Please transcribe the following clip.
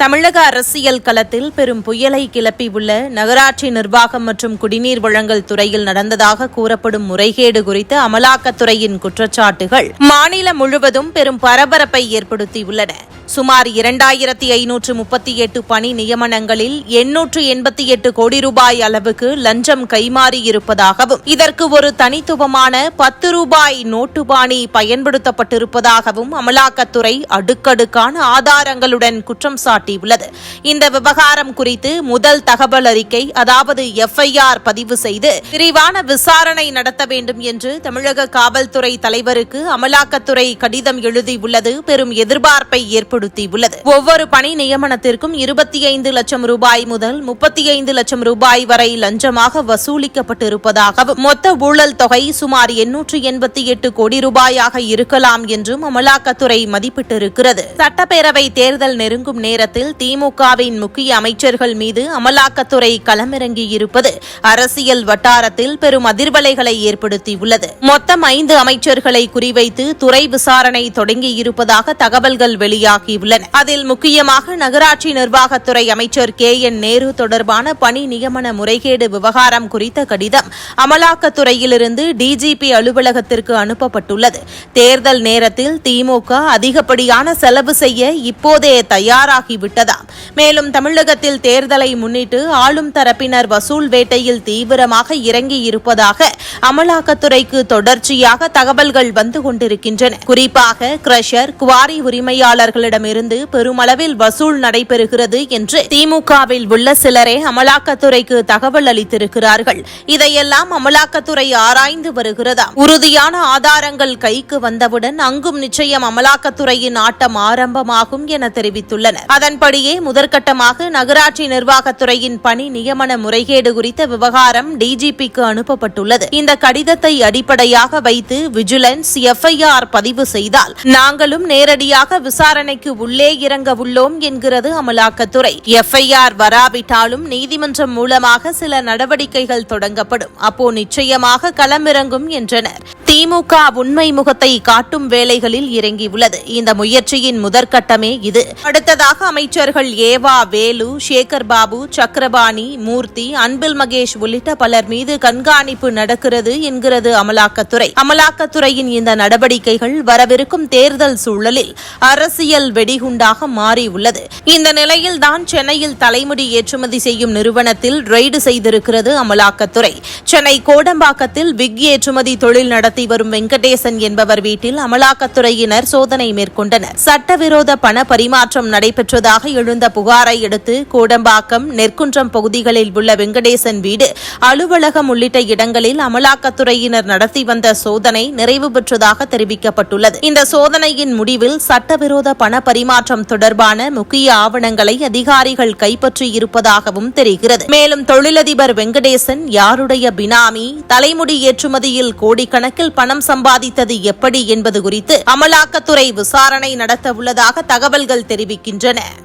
தமிழக அரசியல் களத்தில் பெரும் புயலை கிளப்பியுள்ள நகராட்சி நிர்வாகம் மற்றும் குடிநீர் வழங்கல் துறையில் நடந்ததாக கூறப்படும் முறைகேடு குறித்து அமலாக்கத்துறையின் குற்றச்சாட்டுகள் மாநிலம் முழுவதும் பெரும் பரபரப்பை ஏற்படுத்தியுள்ளன. சுமார் இரண்டாயிரத்தி ஐநூற்று முப்பத்தி எட்டு பணி நியமனங்களில் எண்ணூற்று எண்பத்தி எட்டு கோடி ரூபாய் அளவுக்கு லஞ்சம் கைமாறியிருப்பதாகவும் இதற்கு ஒரு தனித்துவமான பத்து ரூபாய் நோட்டு பாணி பயன்படுத்தப்பட்டிருப்பதாகவும் அமலாக்கத்துறை அடுக்கடுக்கான ஆதாரங்களுடன் குற்றம் சாட்டியுள்ளது. இந்த விவகாரம் குறித்து முதல் தகவல் அறிக்கை அதாவது எஃப்ஐஆர் பதிவு செய்து விரிவான விசாரணை நடத்த வேண்டும் என்று தமிழக காவல்துறை தலைவருக்கு அமலாக்கத்துறை கடிதம் எழுதியுள்ளது. பெரும் எதிர்பார்ப்பை ஏற்படுத்தும் ஏற்படுத்தியுள்ளது. ஒவ்வொரு பணி நியமனத்திற்கும் இருபத்தி ஐந்து லட்சம் ரூபாய் முதல் முப்பத்தி ஐந்து லட்சம் ரூபாய் வரை லஞ்சமாக வசூலிக்கப்பட்டிருப்பதாகவும் மொத்த ஊழல் தொகை சுமார் எண்ணூற்று எண்பத்தி எட்டு கோடி ரூபாயாக இருக்கலாம் என்றும் அமலாக்கத்துறை மதிப்பிட்டிருக்கிறது. சட்டப்பேரவை தேர்தல் நெருங்கும் நேரத்தில் திமுகவின் முக்கிய அமைச்சர்கள் மீது அமலாக்கத்துறை களமிறங்கியிருப்பது அரசியல் வட்டாரத்தில் பெரும் அதிர்வலைகளை ஏற்படுத்தியுள்ளது. மொத்தம் ஐந்து அமைச்சர்களை குறிவைத்து துறை விசாரணை தொடங்கியிருப்பதாக தகவல்கள் வெளியாகி உருவாக்கியுள்ளன அதில் முக்கியமாக நகராட்சி நிர்வாகத்துறை அமைச்சர் கே. என். நேரு தொடர்பான பணி நியமன முறைகேடு விவகாரம் குறித்த கடிதம் அமலாக்கத்துறையிலிருந்து டிஜிபி அலுவலகத்திற்கு அனுப்பப்பட்டுள்ளது. தேர்தல் நேரத்தில் திமுக அதிகப்படியான செலவு செய்ய இப்போதே தயாராகிவிட்டதாம். மேலும் தமிழகத்தில் தேர்தலை முன்னிட்டு ஆளும் தரப்பினர் வசூல் வேட்டையில் தீவிரமாக இறங்கியிருப்பதாக அமலாக்கத்துறைக்கு தொடர்ச்சியாக தகவல்கள் வந்து கொண்டிருக்கின்றன. குறிப்பாக கிரஷர் குவாரி உரிமையாளர்களிடமிருந்து பெருமளவில் வசூல் நடைபெறுகிறது என்று திமுகவில் உள்ள சிலரே அமலாக்கத்துறைக்கு தகவல் அளித்திருக்கிறார்கள். இதையெல்லாம் அமலாக்கத்துறை ஆராய்ந்து வருகிறதா? உறுதியான ஆதாரங்கள் கைக்கு வந்தவுடன் அங்கும் நிச்சயம் அமலாக்கத்துறையின் ஆட்டம் ஆரம்பமாகும் என தெரிவித்துள்ளனர். அதன்படியே முதற்கட்டமாக நகராட்சி நிர்வாகத்துறையின் பணி நியமன முறைகேடு குறித்த விவகாரம் டிஜிபிக்கு அனுப்பப்பட்டுள்ளது. இந்த கடிதத்தை அடிப்படையாக வைத்து விஜிலன்ஸ் எஃப்ஐஆர் பதிவு செய்தால் நாங்களும் நேரடியாக விசாரணைக்கு உள்ளே இறங்க உள்ளோம் என்கிறது அமலாக்கத்துறை. எஃப்ஐஆர் வராவிட்டாலும் நீதிமன்றம் மூலமாக சில நடவடிக்கைகள் தொடங்கப்படும். அப்போ நிச்சயமாக களமிறங்கும் என்றனர். திமுக உண்மை முகத்தை காட்டும் வேலைகளில் இறங்கியுள்ளது. இந்த முயற்சியின் முதற்கட்டமே இது. அடுத்ததாக அமைச்சர்கள் ஏவா வேலு சேகர் பாபு சக்கரபாணி மூர்த்தி அன்பில் மகேஷ் உள்ளிட்ட பலர் மீது கண்காணிப்பு நடக்கிறது என்கிறது அமலாக்கத்துறை. அமலாக்கத்துறையின் இந்த நடவடிக்கைகள் வரவிருக்கும் தேர்தல் சூழலில் அரசியல் வெடிகுண்டாக மாறியுள்ளது. இந்த நிலையில்தான் சென்னையில் தலைமுடி ஏற்றுமதி செய்யும் நிறுவனத்தில் ரெய்டு செய்திருக்கிறது அமலாக்கத்துறை. சென்னை கோடம்பாக்கத்தில் விக் ஏற்றுமதி தொழில் நடத்தி வரும் வெங்கடேசன் என்பவர் வீட்டில் அமலாக்கத்துறையினர் சோதனை மேற்கொண்டனர். சட்டவிரோத பண பரிமாற்றம் நடைபெற்றதாக எழுந்த புகாரை அடுத்து கோடம்பாக்கம் நெற்குன்றம் பகுதிகளில் உள்ள வெங்கடேசன் வீடு அலுவலகம் உள்ளிட்ட இடங்களில் அமலாக்கத்துறையினர் நடத்தி வந்த சோதனை நிறைவு பெற்றதாக தெரிவிக்கப்பட்டுள்ளது. இந்த சோதனையின் முடிவில் சட்டவிரோத பண பரிமாற்றம் தொடர்பான முக்கிய ஆவணங்களை அதிகாரிகள் கைப்பற்றியிருப்பதாகவும் தெரிகிறது. மேலும் தொழிலதிபர் வெங்கடேசன் யாருடைய பினாமி தலைமுடி ஏற்றுமதியில் கோடிக்கணக்கில் பணம் சம்பாதித்தது எப்படி என்பது குறித்து அமலாக்கத்துறை விசாரணை நடத்த உள்ளதாக தகவல்கள் தெரிவிக்கின்றன.